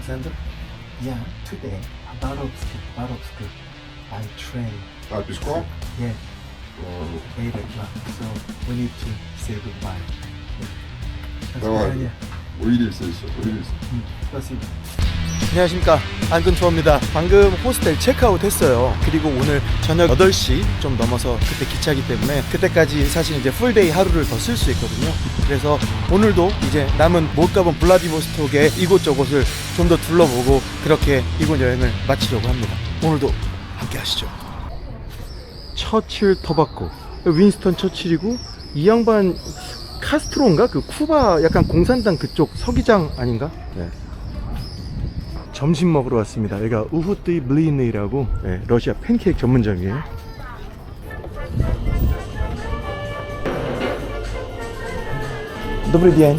Alexander? Yeah, today, Barovsk, Barovsk, by train. А, пешком? Yeah, Ладно. 8 o'clock. So we need to say goodbye. Yeah. До Давай. свидания. Увидимся еще, увидимся. 음, спасибо. 안녕하십니까. 안근 투어입니다. 방금 호스텔 체크아웃 했어요. 그리고 오늘 저녁 8시 좀 넘어서 그때 기차기 때문에 그때까지 사실 이제 풀데이 하루를 더 쓸 수 있거든요. 그래서 오늘도 이제 남은 못 가본 블라디보스톡의 이곳저곳을 좀 더 둘러보고 그렇게 이곳 여행을 마치려고 합니다. 오늘도 함께 하시죠. 처칠 터바코. 윈스턴 처칠이고 이 양반 카스트로인가? 그 쿠바 약간 공산당 그쪽 서기장 아닌가? 네. 점심 먹으러 왔습니다. 여기가 우후뜨이 블리니라고 네, 러시아 팬케이크 전문점이에요. Добрый день.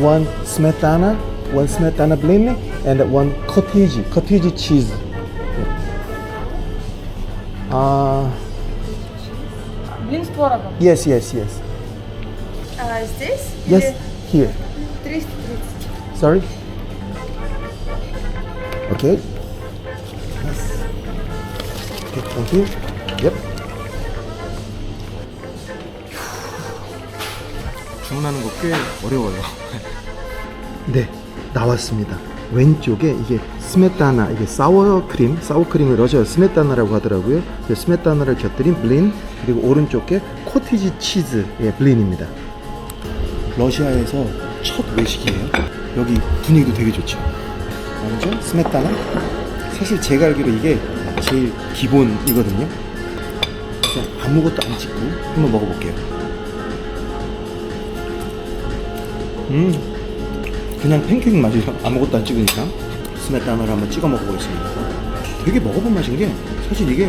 One smetana, one smetana blini, and one cottage, cottage cheese. Uh, Блин с творогом. yes, yes, yes. А здесь? Yes, here. 330. Sorry? Okay. Yes. Okay, thank you. Yep. 주문하는 거 꽤 어려워요. 네, 나왔습니다. 왼쪽에 이게 스메타나, 이게 사워 크림, 사워 크림을 러시아 스메타나라고 하더라고요. 이 스메타나를 곁들인 블린, 그리고 오른쪽에 코티지 치즈, 예, 블린입니다. 러시아에서 첫 외식이에요. 여기 분위기도 되게 좋죠. 먼저 스메타나. 사실 제가 알기로 이게 제일 기본이거든요. 아무것도 안 찍고 한번 먹어볼게요. 음, 그냥 팬케이크 맛이요. 아무것도 안 찍으니까 스메타나를 한번 찍어 먹어보겠습니다. 되게 먹어본 맛인 게 사실 이게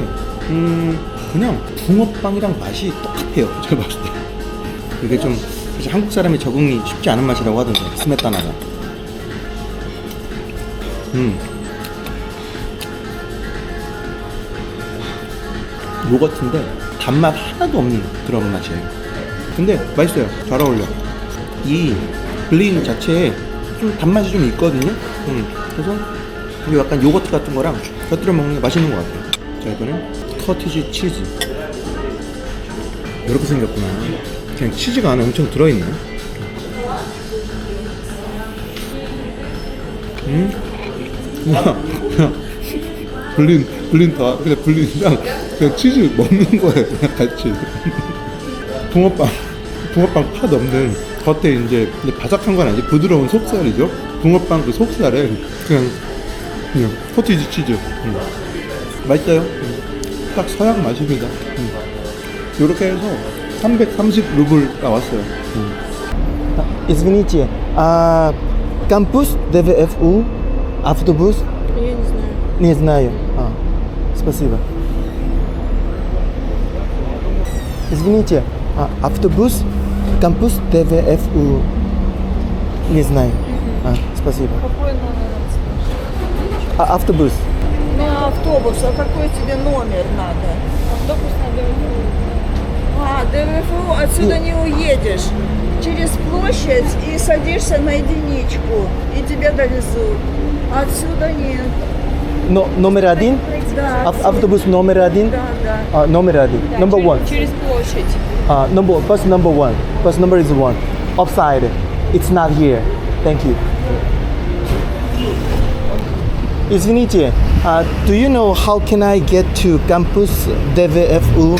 음 그냥 붕어빵이랑 맛이 똑같아요. 제가 봤을 때. 이게 좀 사실 한국 사람이 적응이 쉽지 않은 맛이라고 하던데 스메타나가. 음. 요거트인데 단맛 하나도 없는 그런 맛이에요. 근데 맛있어요. 잘 어울려. 이 블린 자체에 좀 단맛이 좀 있거든요? 음. 그래서 이게 약간 요거트 같은 거랑 곁들여 먹는 게 맛있는 것 같아요. 자 이거는 커티지 치즈. 이렇게 생겼구나. 그냥 치즈가 안에 엄청 들어있네. 음? 그냥 블린, 블린 다, 그냥 블린이랑 그냥 치즈 먹는 거예요. 그냥 같이. 붕어빵, 붕어빵 파 넣는 겉에 이제 바삭한 건 아니지. 부드러운 속살이죠. 붕어빵 그 속살에 그냥, 그냥 코티지 치즈. 음. 맛있어요. 음. 딱 서양 맛입니다. 음. 이렇게 해서 330 루블 나왔어요. Извините, а кампус ДВФУ автобус? Я не знаю. Не знаю. А, спасибо. Извините, а автобус кампус ДВФУ? Не знаю. А, спасибо. Какой номер? А автобус? На автобус, а какой тебе номер надо? Автобус надо а, ДВФУ, отсюда не уедешь. Через площадь и садишься на единичку, и тебя довезут. Отсюда нет. Но, номер один? Да, Ав- автобус номер один? да, да. А, номер один. Number one. Через площадь. Uh, number bus number one. Bus number is one. Upside. It's not here. Thank you. Извините, uh, do you know how can I get to campus DVFU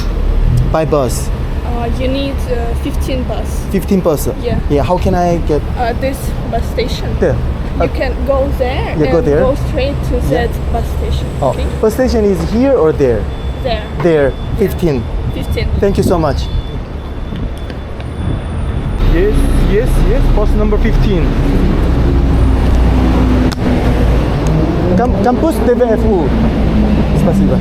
by bus? Uh, you need uh, 15 bus. 15 bus. Yeah. Yeah. How can I get Uh, this bus station. there? You can go there Yeah, and go there. straight to that bus station. Oh, Okay? bus station is here or there? There. There. 15. 15. Thank you so much. Yes, yes, yes. Bus number 15. Кам- Кампус ТВФУ. Спасибо.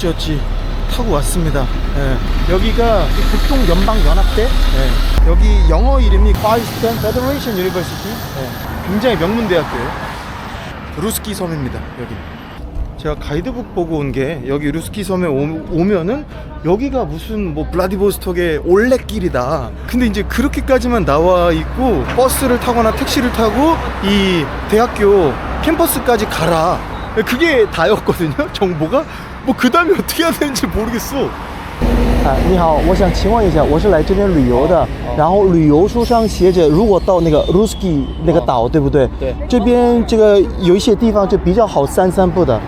어찌어찌 타고 왔습니다. 예. 여기가 북동 연방 연합대. 예. 여기 영어 이름이 Federation University. 예. 굉장히 명문 대학교예요. 루스키 섬입니다. 여기. 제가 가이드북 보고 온 게 여기 루스키 섬에 오, 오면은 여기가 무슨 뭐 블라디보스톡의 올레길이다. 근데 이제 그렇게까지만 나와 있고 버스를 타거나 택시를 타고 이 대학교 캠퍼스까지 가라. 그게 다였거든요. 정보가 뭐 그 다음에 어떻게 해야 되는지 모르겠어. 啊，你好，我想请问一下，我是来这边旅游的，然后旅游书上写着，如果到那个 Ruski 那个岛，对不对？对这边这个有一些地方就比较好散散步的，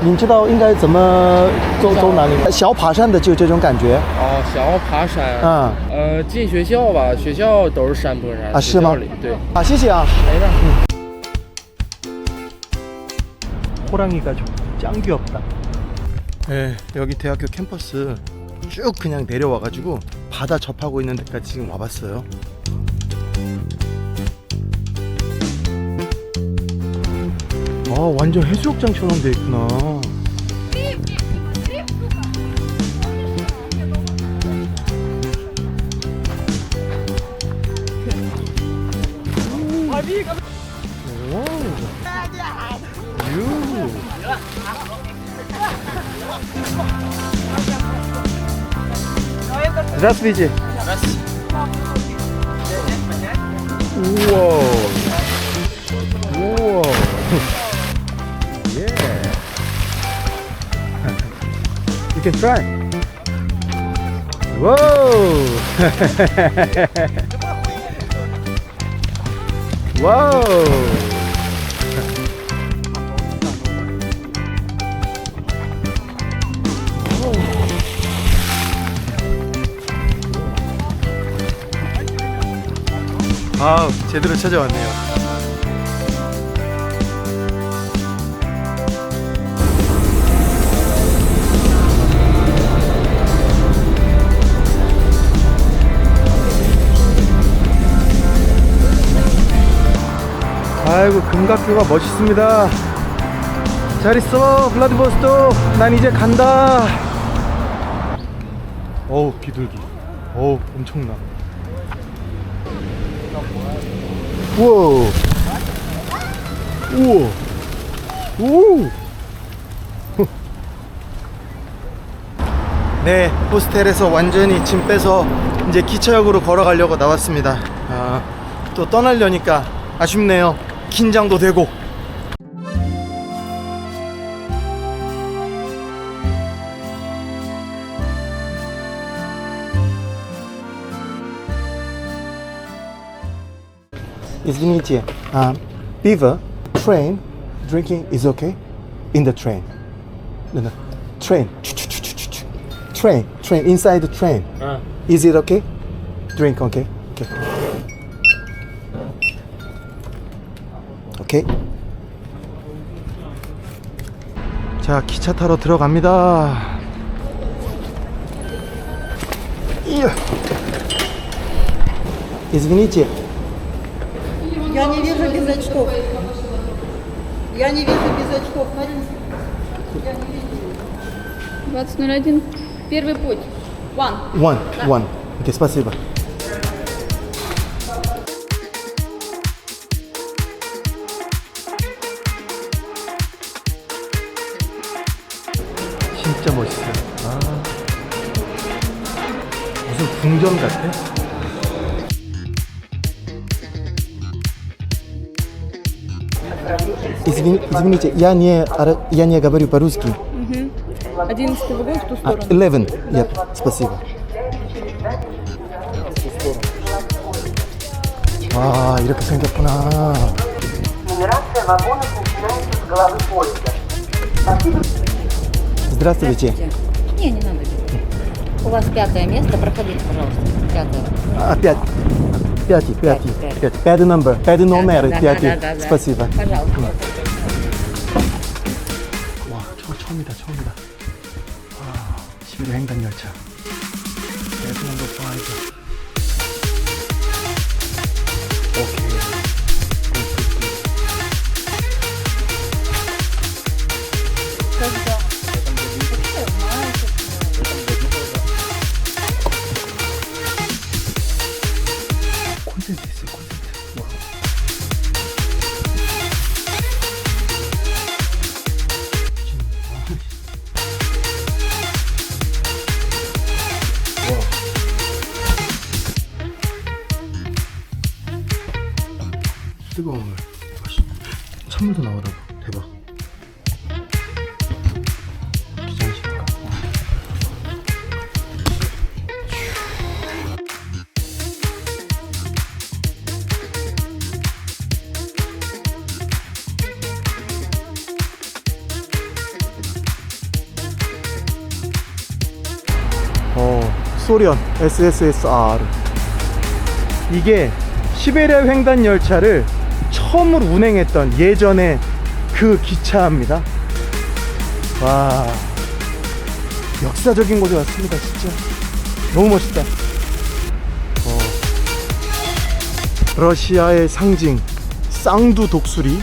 你知道应该怎么走走哪里吗？小爬山的就这种感觉。哦，想要爬山，嗯呃，进学校吧，学校都是山坡山啊是吗学校里对，啊，谢谢啊。没事。 호랑이가 짱 귀엽다. 네, 여기 대학교 캠퍼스 쭉 그냥 내려와가지고 바다 접하고 있는 데까지 지금 와봤어요. 아, 완전 해수욕장처럼 돼 있구나. Здравствуйте. Уау. Уау. Yeah. You can try. Whoa. Whoa. 아 제대로 찾아왔네요. 아이고 금각교가 멋있습니다. 잘 있어 블라디보스토크. 난 이제 간다. 어우 비둘기. 어우 엄청나. 우와. 우와. 오. 네, 호스텔에서 완전히 짐 빼서 이제 기차역으로 걸어가려고 나왔습니다. 아, 또 떠나려니까 아쉽네요. 긴장도 되고. Извините, а, beaver, train, drinking is okay? In the train. No, no. Train. Ch-ch-ch-ch-ch. Train. Train. Inside the train. Is it okay? Drink, okay? Okay. Okay. 자, 기차 타러 들어갑니다. 이야. Извините, Я не вижу без очков. Я не вижу без очков. Марина. 20.01. Первый путь. One. One, one. Окей, спасибо. 진짜 멋있어요. 아. 무슨 궁전 같아? Извини, извините, я не, ара- я не говорю по-русски. 11 вагон в ту А, сторону. 11. Нет, спасибо. 와, 이렇게 생겼구나. Нумерация вагонов начинается с головы поезда. Здравствуйте. Не, не надо. У вас пятое место, проходите, пожалуйста. Пятое. А, пять. Пятый, пятый, пять. пятый. Пятый номер, пятый номер, да, пятый. да, да, да. Спасибо. Пожалуйста. 처음이다 처음이다. 아, 11호 횡단열차. 대동도 5 소련 SSSR 이게 시베리아 횡단 열차를 처음으로 운행했던 예전의 그 기차입니다. 와, 역사적인 곳에 왔습니다, 진짜. 너무 멋있다. 어, 러시아의 상징, 쌍두 독수리,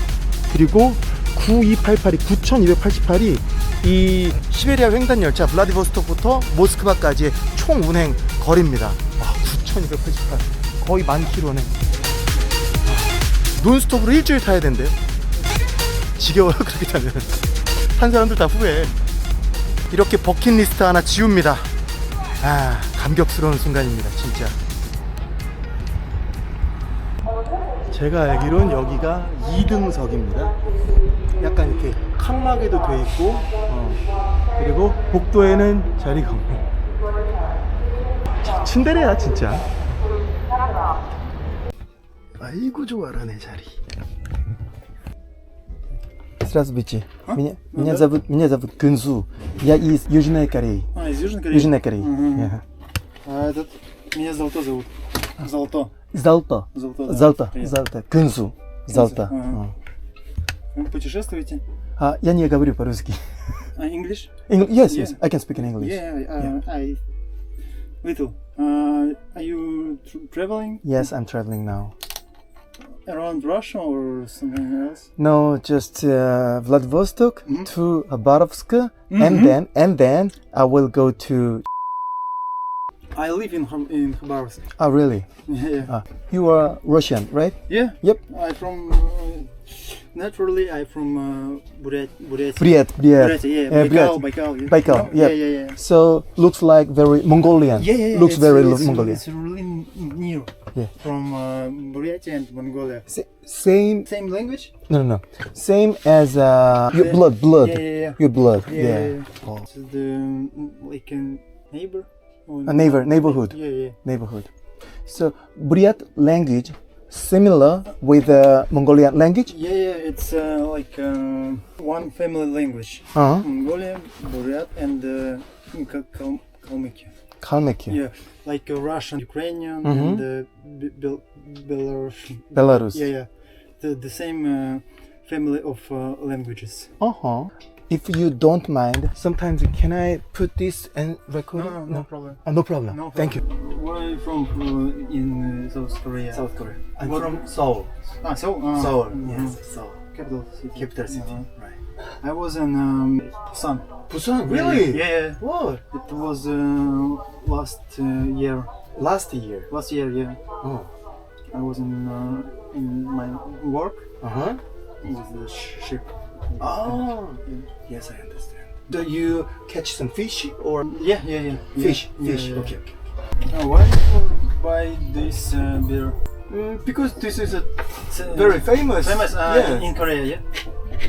그리고 9288이, 9288이 이 시베리아 횡단 열차 블라디보스톡부터 모스크바까지의 총 운행 거리입니다. 와, 9288. 거의 만 킬로네. 논스톱으로 일주일 타야 된대요. 지겨워요 그렇게 타면. 한 사람들 다 후회. 이렇게 버킷리스트 하나 지웁니다. 아 감격스러운 순간입니다 진짜. 제가 알기론 여기가 2등석입니다. 약간 이렇게 칸막이도 돼 있고, 어, 그리고 복도에는 자리가 없고. 참, 침대래야 진짜. 아이고 좋아라 내 자리. Здравствуйте. Меня, меня зовут меня зовут Гынзу. Я из Южной Кореи. А, из Южной Кореи? Южной Кореи. Мгм. Yeah. А этот... Меня Золото зовут. Золото. Золото. Золото, да. Золото. Приятно. Золото. Гынзу. Золото. Ага. Вы путешествуете? А, я не говорю по-русски. А, English? Eng- yes, yes, Yeah. I can speak in English. Yeah, uh, I... Little. Uh, are you tr- traveling Yes, I'm traveling now. around Russia or something else? No, just uh, Vladivostok Mhm. to Khabarovsk, Mhm. and then and then I will go to. I live in in Khabarovsk. Oh, really? Yeah. Uh, you are Russian, right? Yeah. Yep. I'm from... Uh, naturally I from uh, Buret, Buret. Buret, Buret. yeah. Uh, Baikal, Baikal. Yeah. Baikal, yeah. yeah. yeah. Yeah, So looks like very Mongolian. Yeah, yeah, yeah. Looks it's, very Mongolian. It's really near yeah. from uh, Buret and Mongolia. S same. Same language? No, no, no. Same as uh, your blood, blood. Yeah, yeah, yeah. Your blood. Yeah. yeah. yeah. Oh. So the mm, like a neighbor. A neighbor, neighborhood. Yeah, yeah. Neighborhood. So Buryat language similar with the Mongolian language. Yeah, yeah. It's uh, like uh, one family language. Uh-huh. Mongolian, Buryat, and uh, Kal- Kal- Kalmykia. Kalmykia. Yeah, like uh, Russian, Ukrainian, Mhm. and uh, Be- Bel- Belarusian. Belarus. Yeah, yeah. The the same uh, family of uh, languages. Uh huh. If you don't mind, sometimes can I put this and record? No, it? no, no problem. Ah, no problem. No Thank you. Where are you from uh, in uh, South Korea? South Korea. I'm What- from Seoul. Ah, Seoul. Ah, Seoul. mhm. Yes, Seoul. Capital city. Capital city. Uh-huh. Right. I was in um, Busan. Busan. Really? Yeah, yeah. What? It was uh, last uh, year. Last year. Last year, yeah. Oh. I was in uh, in my work Uh huh. with the sh- ship. Oh. Yes, I understand. Do you catch some fish or Yeah, yeah, yeah. fish? Yeah, Fish. yeah, yeah. Okay. Okay. Uh, why you buy this uh, beer? Mm, because this is a uh, very famous. famous uh, yeah. in Korea, yeah.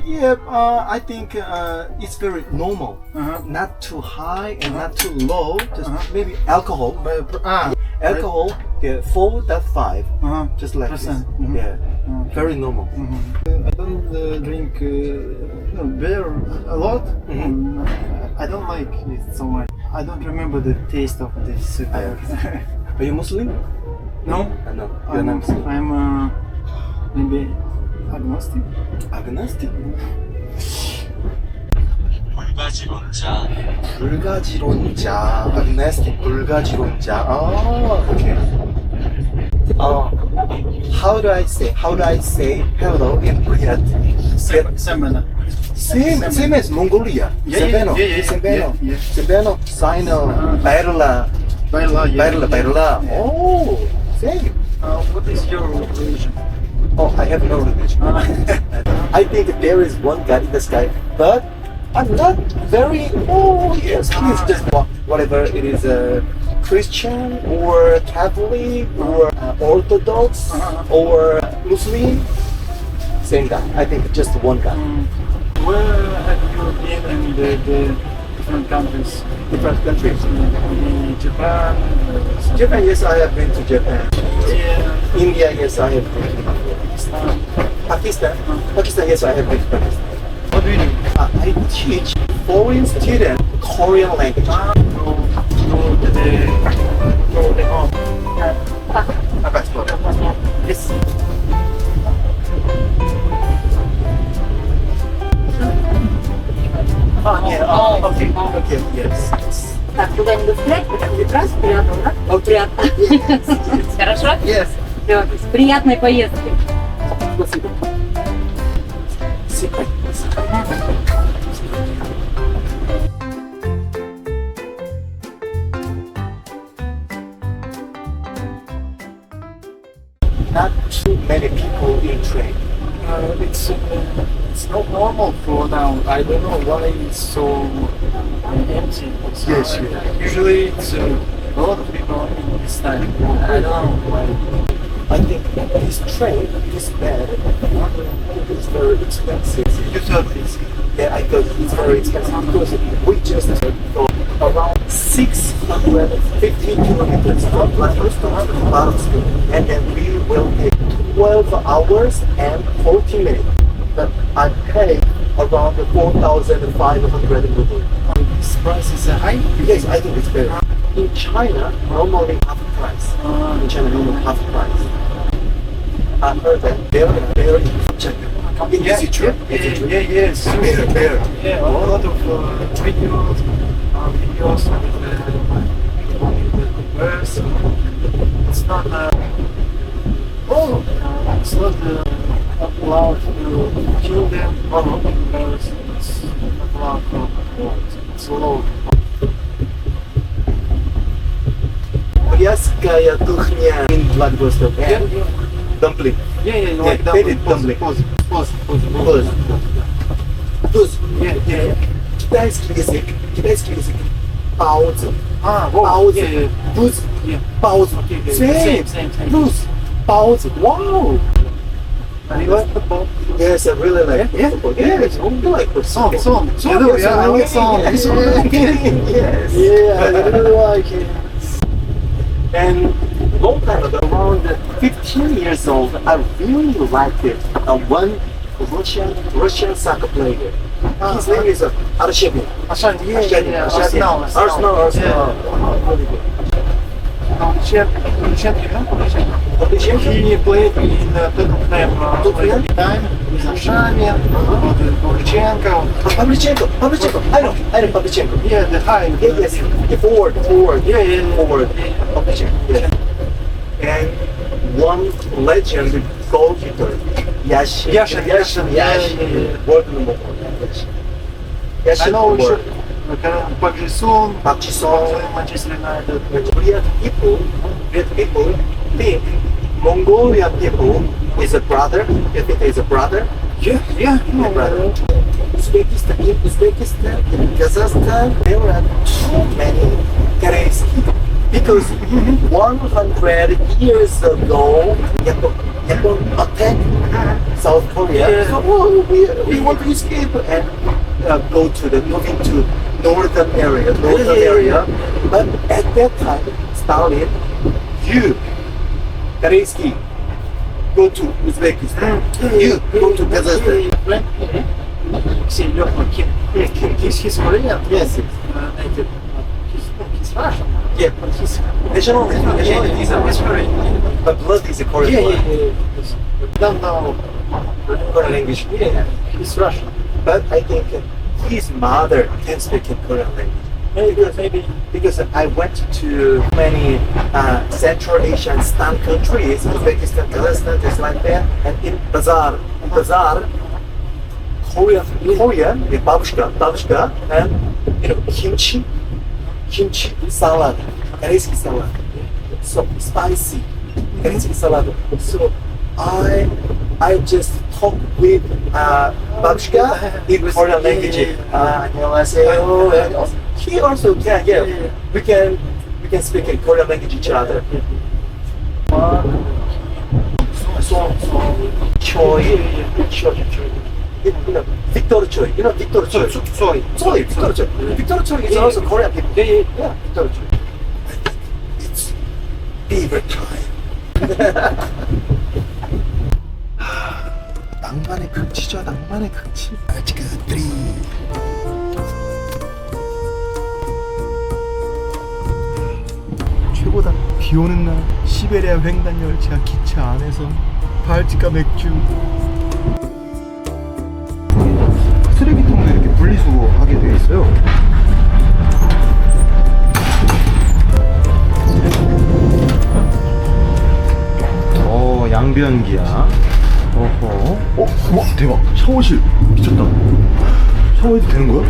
Yeah, uh, I think uh, it's very normal. Uh-huh. Not too high and not too low. Just Uh-huh. maybe alcohol. But, ah, Alcohol, yeah, four that five, uh-huh. just like this. Percent. Mhm. Yeah, Uh, very normal. Uh, I don't uh, drink uh, no, beer a lot. Mhm. Um, I don't like it so much. I don't remember the taste of this uh, beer. Are you Muslim? no, Uh, no, you're I'm, not Muslim. I'm uh, maybe agnostic. Agnostic. 불가지론자. Agnostic. 불가지론자. 아, okay. 어, how do I say? How do I say hello in Korean? Same, same manner. Same, same as Mongolia. Yeah, yeah, Sebeno, yeah, yeah, Sebeno, yeah, yeah. Sebeno, Sino, Baila, yeah. Bairla, yeah. Bairla. Yeah. Oh, same. Uh, what is your religion? Oh, I have no religion. Ah. I think there is one God in the sky, but I'm not very. Oh yes, he is just whatever it is, a Christian or Catholic or uh, Orthodox uh-huh. or Muslim. Same God. I think just one God. Mm. Where have you been in the, the different countries? Different countries. In Japan, uh, Japan, yes, I have been to Japan. India, India, yes, I have been to Pakistan. Pakistan. Pakistan, yes, I have been to Pakistan. What do you do? Uh, I teach foreign students Korean language. Go, go to the, go to the home. Yes. Ah, yeah. Oh. Так, куда-нибудь встать, потом раз, приятно, да? Okay. Приятно. Хорошо? Yes. Всё, с приятной поездки. Спасибо. Спасибо. Not too many people in train. Uh, it's uh, it's not normal for now. I don't know why it's so uh, empty. It's, Yes, uh, yes. Usually it's uh, a lot of people in this time. I don't know why. I think this train is bad. It's very expensive. You thought this? Yeah, I thought it's very expensive because we just go around 650 kilometers from Vladivostok to Barsk, and then we will take 12 hours and 40 minutes. But I pay around 4,500 rubles. This price is uh, high. Yes, I think it's better. In China, normally half price. In China, normally half price. I heard that they're in China. Is it true? Yeah, Is it true? yeah, yes. Better, better. Yeah, a lot of uh, videos, uh, videos with with the birds. It's not, uh, oh, it's not uh, allowed to kill them because it's not allowed to, it's allowed. Брянская тухня in Vladivostok. Yeah, And yeah, dumpling. yeah, yeah, Yeah, like that. faded Pause, dumpling. pause, pause, pause. Туз. Туз. Yeah, yeah, yeah. Китайский язык. Китайский язык. Пауза. Ah, wow. Пауза. Yeah, yeah. Туз. Yeah. Пауза. Okay, okay. Same. Same, same, same. Туз. Пауза. Wow. And you like football? Yes, I really like yeah, football. Yeah, yeah. it's only like for song, song, song. Yeah, yes, yeah, I like song. yes, yeah, I really like it. And long time ago, around 15 years old, I really liked it. Uh, one Russian Russian soccer player. Uh, His name is uh, Arshavin. Arshavin, yeah, Arshavin, yeah, Arsenal, Arsenal, Arsenal. Yeah. Arsenal. Yeah. Arsenal. Yeah. Arsenal. Arsenal. Arsenal. Arsenal. Arsenal. Arsenal. Arsenal. И плейбин, Тоттенхэм, Тоттенхэм, Шами, Павличенко. Павличенко, Павличенко, I know, I know Павличенко. Yeah, the high. Yeah, yes, the forward, forward. Yeah, yeah, forward. Павличенко, yeah. And one legend goalkeeper, Yashin. Yashin, Yashin, Yashin. World number one, Yashin. Yashin, I know we should Park Ji-sung, Park Ji-sung, Manchester United. Weird people, weird people think Mongolian people is a brother. You think is a brother? Yeah, yeah, A brother. Uzbekistan, in Uzbekistan, in Kazakhstan, there are too many Karaisi. Because 100 years ago, Japan, Japan attacked South Korea. Yeah. So we, we want to escape and uh, go to the moving to northern area, northern yeah, area. But at that time, Stalin, you, Kerensky, go to Uzbekistan. you go to Kazakhstan. Alexei Lyokhov, he's, Korean? Yes, yes. Uh, native. He's, he's Russian. Yeah, but he's nationality. yeah, he's a Korean. But blood is a Korean. Yeah, yeah, yeah. Don't know Korean language. Yeah, he's Russian. But I think his mother can speak in Korean language. Because maybe because I went to many uh, Central Asian Stan countries, Uzbekistan, Kazakhstan, just like that, and in bazaar, in bazaar, Korean, Korean, the babushka, babushka, and you know kimchi, kimchi salad, karaski salad, so spicy, karaski salad. So I I just talk with uh, babushka in Korean language. Uh, He also can. Yeah, we can we can speak in Korean language each other. So, so, Choi, Choi, Choi. You know, Victor Choi. You know Victor Choi. Choi. Choi. Victor Choi. Victor Choi is also Korean people. Yeah, yeah, yeah. Victor Choi. It's beaver time. 낭만의 극치죠, 낭만의 극치. 아직은 드 최고다. 비 오는 날 시베리아 횡단 열차 기차 안에서 발찌카 맥주. 쓰레기통도 이렇게 분리수거하게 돼 있어요. 어, 양변기야. 어허. 어, 와, 대박. 샤워실. 미쳤다. 샤워해도 되는 거야?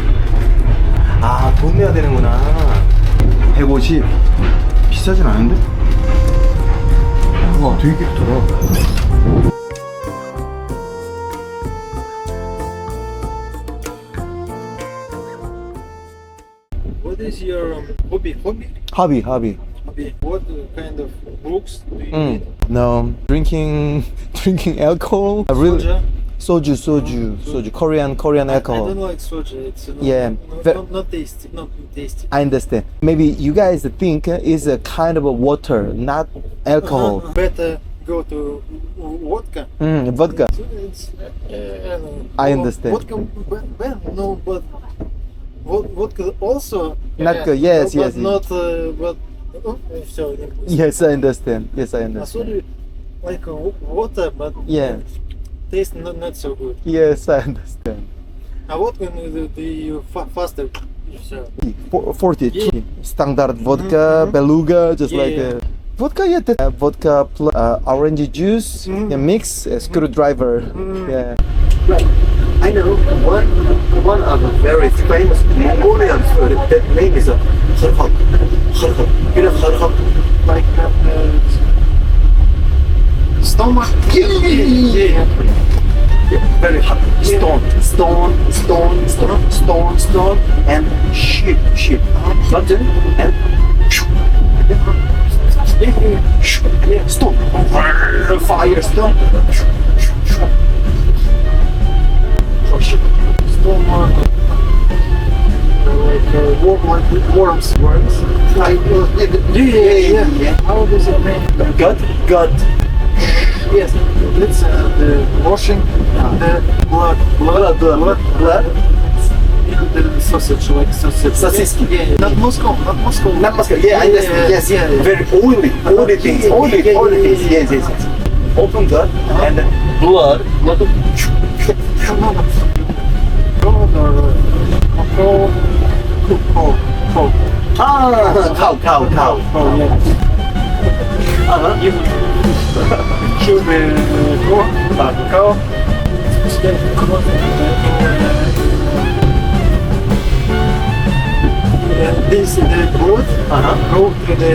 아, 돈 내야 되는구나. 150. 비싸진 않은데? 와, 되게 깨끗하다. What is your um, hobby? Hobby? 하비, 하비. Hobby. What uh, kind of books do you 음. read? No, drinking, drinking alcohol. I really, Soja? Soju, soju, soju. Korean, Korean alcohol. I alcohol. don't like soja. It's not, Yeah, not, not, not tasty. Not tasty. I understand. Maybe you guys think it's a kind of a water, not alcohol. Uh-huh. Better go to vodka. Mm, vodka. It's, uh, I understand. Vodka, well, no, but vod- vodka also. Not uh, good, yes, but yes, Not, uh, but. Oh, so, Yes, I understand. Yes, I I understand. like uh, water, but Yeah taste not, not so good. Yes, I understand. А вот when the, the fa- faster. So, For- 40 Yeah. standard vodka, beluga, just Yeah, like yeah. uh, vodka. Yeah, that, uh, vodka plus uh, orange juice, Mhm. yeah, mix, a screwdriver. Mhm. Yeah. Right. I know one one of the very famous Mongolian food. That name is a harhab. Harhab. You know harhab? like uh, stomach. Yeah, yeah, yeah. Very hot. Stone, stone, stone, stone, stone, stone, and sheep, sheep. Button and yeah, yeah, stone. Fire, stone. Oh shit. Stomach. Like uh, warm, like worms. Worms. Like, uh, yeah, yeah, yeah, yeah. How does it make? Gut, gut. Yes, it's uh, the washing the blood, blood, Blood, blood, blood. the sausage, like sausage. Sosiski. Yeah, yeah. Not Moscow, not Moscow. Not Moscow. Yeah, I understand. Yes, yeah, yeah. Very oily, oily things, Yeah, oily, yeah, yeah, oily yeah, things. yeah. Yes, yes, yes. Open gut and blood. Blood blood or cow, cow, cow. Ah, cow, cow, cow. Oh yeah. Uh-huh. Uh, cow. In the- uh, This is the blood Uh-huh. go to the.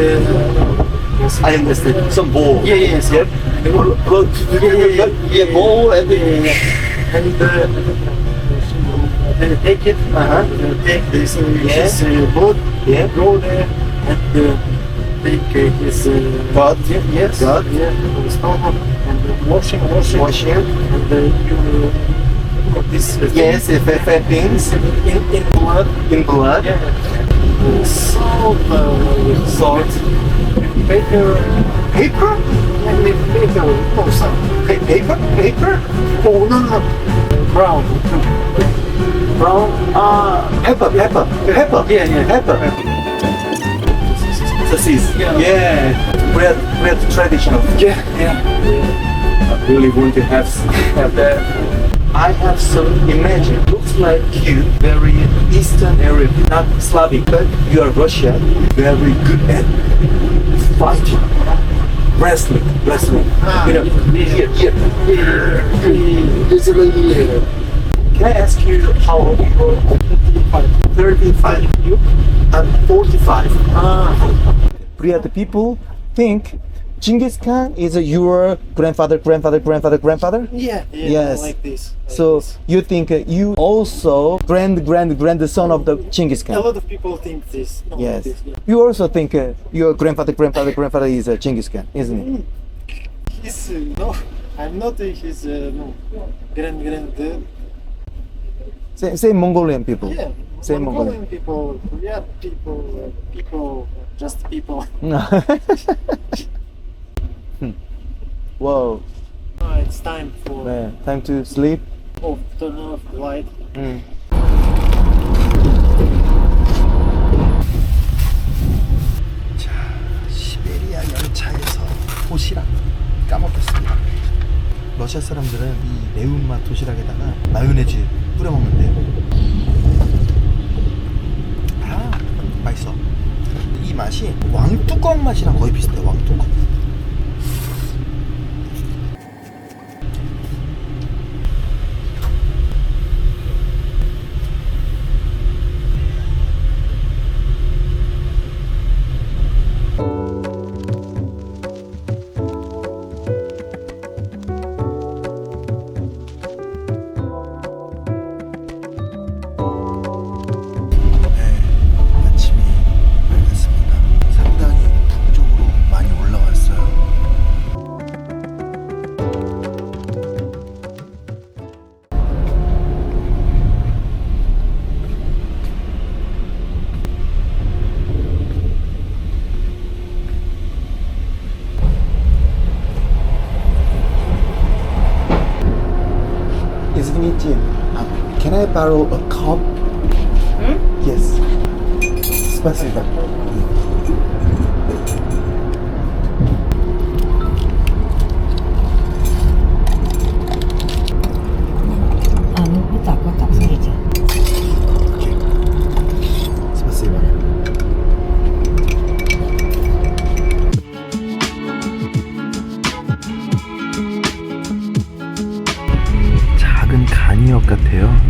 I understand. Some bowl. Yeah, yeah, yeah. Yep. Blood. Yeah, yeah, yeah. Yeah, bowl and yeah. And uh, they take it, Uh-huh. take this, uh, Yeah. uh, blood, Yeah. go there and uh, take uh, his uh, Blood. yeah, yes, Blood. yeah, the stomach and uh, washing, washing, Washing. and uh, you put this uh, Yes, if fat things in, in blood, in blood. yeah, uh, salt, uh, Salt. paper, Paper? and paper, oh, some, Pa- paper? Paper? oh, no, no, brown, brown, Ah, pepper, pepper, pepper. Yeah, yeah. Pepper. Yeah. Yeah. Bread, bread traditional. yeah, yeah. I really want to have have that. I have some imagine. Looks like you very Eastern area, not Slavic, but you are Russian. Very good at fighting, wrestling, wrestling. Ah, you know, yeah. here. Can I ask you how old you are? 35. You? I'm 45. Ah, Korea, the people think Genghis Khan is your grandfather, grandfather, grandfather, grandfather? Yeah, yeah, Yes. like this. like So this. you think uh, you also grand, grand, grandson of the Genghis Khan? a lot of people think this. No, Yes. This, yeah. You also think uh, your grandfather, grandfather, grandfather is uh, Genghis Khan, isn't it? He's uh, no, I'm not uh, his uh, no grand grand. Uh, Same, same Mongolian people. yeah, Same Mongolian people, yeah, people, uh, people, uh, just people. Hmm. Whoa. Ah, it's time for 네, time to sleep. off, turn off the light. 음. 자, 시베리아 열차에서 도시락 까먹겠습니다. 러시아 사람들은 이 매운맛 도시락에다가 마요네즈 뿌려 먹는데요. 아, 맛있어. 이 맛이 왕뚜껑 맛이랑 거의 비슷해. 왕뚜껑. Извините, а can I borrow a cup? Yes. Спасибо.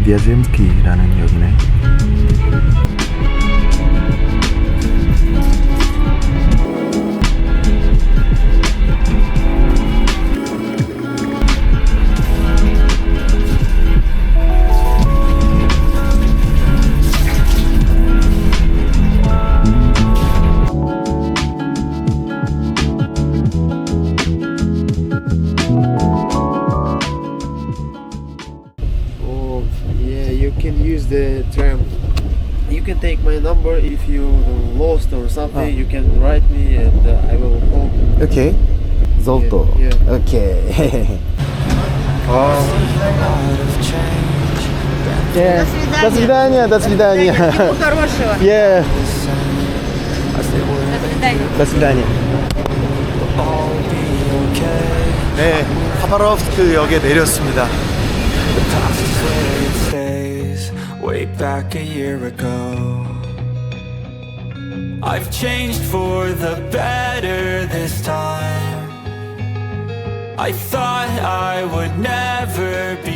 미아젬스키라는 역이네. number if you lost or something. You can write me and uh, I will call. 오케이. Zolto. Yeah, yeah. 오케이. 예. До свидания, до свидания. Хорошего. 예. До свидания. До свидания. 네, 하바rov스크 역에 내렸습니다. days way back a year ago. I've changed for the better this time. I thought I would never be